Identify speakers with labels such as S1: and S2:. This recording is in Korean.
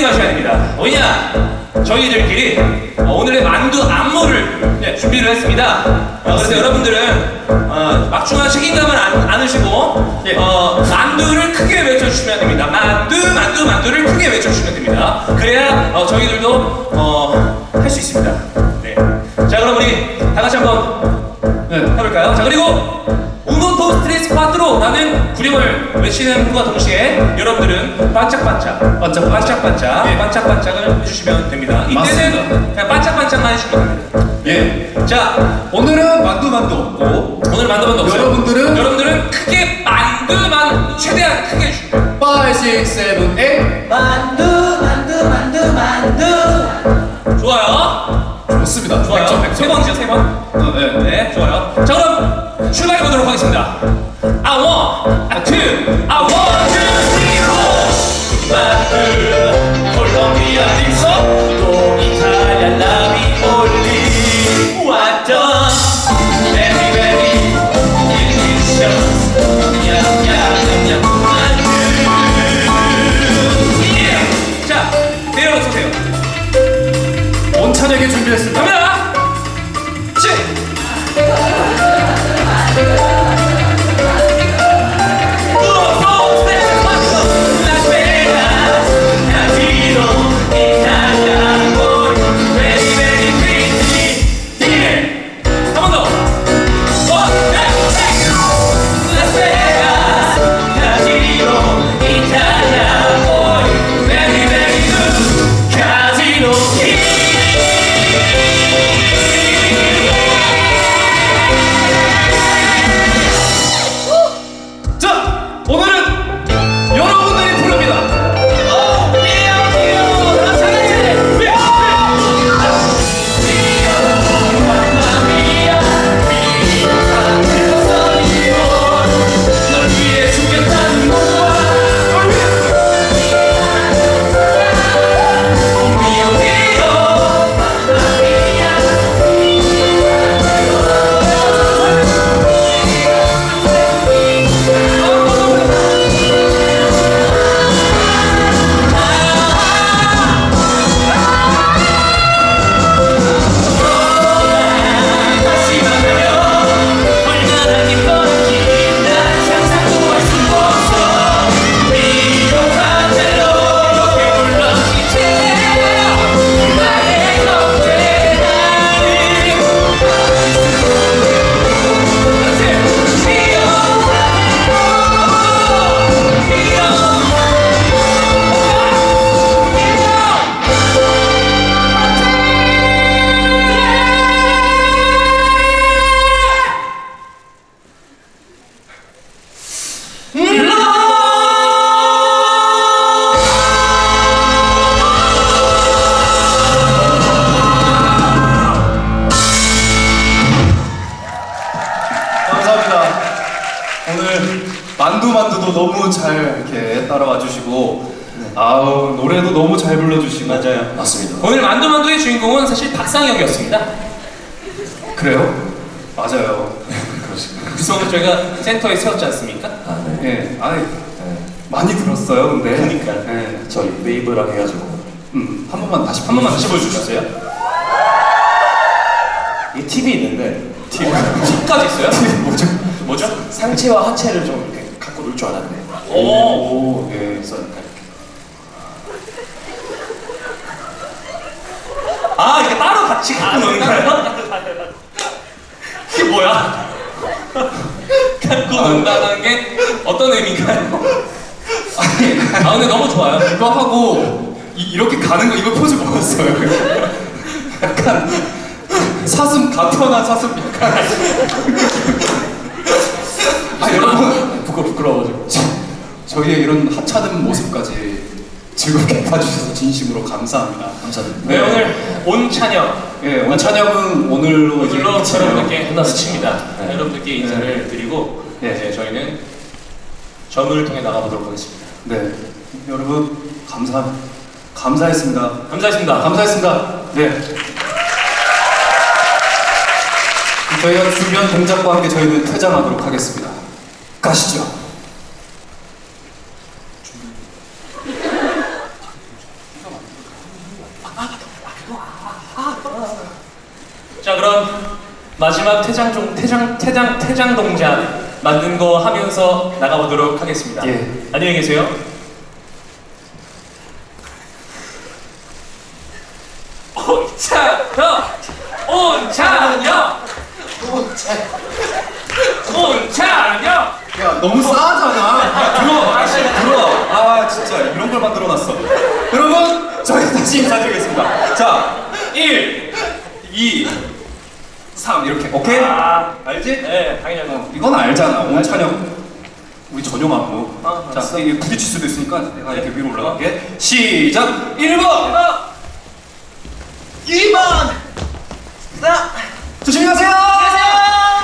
S1: 수행하셔야 됩니다. 뭐냐? 저희들끼리 어, 오늘의 만두 안무를 네, 준비를 했습니다. 어, 그래서 여러분들은 어, 막중한 책임감을 안, 안으시고
S2: 예.
S1: 어, 만두를 크게 외쳐주시면 됩니다. 만두, 만두, 만두를 크게 외쳐주시면 됩니다. 그래야 어, 저희들도 할수 있습니다. 네. 자, 그럼 우리 다 같이 한번
S2: 네.
S1: 해볼까요? 자 그리고 외치는 분과 동시에 여러분들은 반짝 반짝
S2: 반짝,
S1: 반짝반짝
S2: 예.
S1: 반짝반짝을 해주시면 됩니다 이때는
S2: 맞습니다.
S1: 그냥 반짝반짝만 해주시면 됩니다
S2: 예.
S1: 자
S2: 오늘은 만두 만두 없고
S1: 오늘 만두만두 없어요
S2: 여러분들은?
S1: 여러분들은 크게 만두만 최대한 크게 해주시면 돼요
S2: 5, 6, 7, 8
S3: 만두 만두
S1: I want to see horse, my girl, Colombia.
S2: 만두도 너무 잘 이렇게 따라와 주시고 아우 노래도 너무 잘 불러주시고
S1: 맞아요.
S2: 맞습니다.
S1: 오늘 만두만두의 주인공은 사실 박상혁이었습니다.
S2: 그래요? 맞아요. 그러시군요.
S1: 그래서 저희가 센터에 세웠지 않습니까?
S4: 아, 네.
S2: 예, 아이 많이 들었어요, 근데.
S1: 그러니까.
S2: 예,
S4: 저희 웨이브랑 해가지고
S2: 음, 한 번만 다시
S1: 한 번만 다시 보여주시겠어요?
S4: 이 팁이 있는데
S1: 팁까지 있어요?
S2: 뭐죠?
S1: 뭐죠?
S4: 상체와 하체를 좀 이렇게 줄 알았네.
S1: 오.
S2: 오, 예.
S4: 그래서 이렇게
S1: 아 이게 따로 같이 갖고 노는 거예요? 이게 뭐야? 갖고 논다는 게 어떤 의미인가요? 아 근데 너무 좋아요.
S2: 이거 하고 이, 렇게 가는 거 이거 포즈 뭐였어요? 약간 사슴 가편한 사슴 약간. 아 여러분
S4: 부끄 부끄러워가지고.
S2: 저희의 이런 하찮은 모습까지 즐겁게 봐주셔서 진심으로 감사합니다.
S4: 감사드립니다.
S1: 네 오늘 온 찬혁
S2: 예, 원찬혁은 오늘로 이제
S1: 오늘로
S2: 끝이에요.
S1: 여러분들께 끝났습니다.
S4: 네.
S1: 여러분들께 인사를 드리고
S2: 네.
S1: 이제 저희는 전우를 통해 나가보도록 하겠습니다.
S2: 네, 여러분 감사 감사했습니다.
S1: 감사했습니다.
S2: 감사했습니다. 네. 저희가 준비한 동작과 함께 저희는 퇴장하도록 하겠습니다. 가시죠.
S1: 자 그럼 마지막 퇴장 종 퇴장 퇴장 퇴장 동작 만든 거 하면서 나가보도록 하겠습니다.
S2: 예.
S1: 안녕히 계세요. 온차녀 온차녀 온차
S2: 야 너무 싸잖아. 야, 들어 다시 들어. 아 진짜 이런 걸 만들어놨어. 여러분 저희 다시 인사드리겠습니다. 자 1, 2, 3 이렇게 오케이?
S1: 아.
S2: 알지?
S1: 네 당연히
S2: 어, 이건 알잖아. 온찬영 우리 전용 안무.
S1: 아,
S2: 자 이게 부딪힐 수도 있으니까 내가 이렇게 위로 올라갈게. 시작. 1번.
S3: 2번 자
S2: 조심히 가세요.
S3: 안녕하세요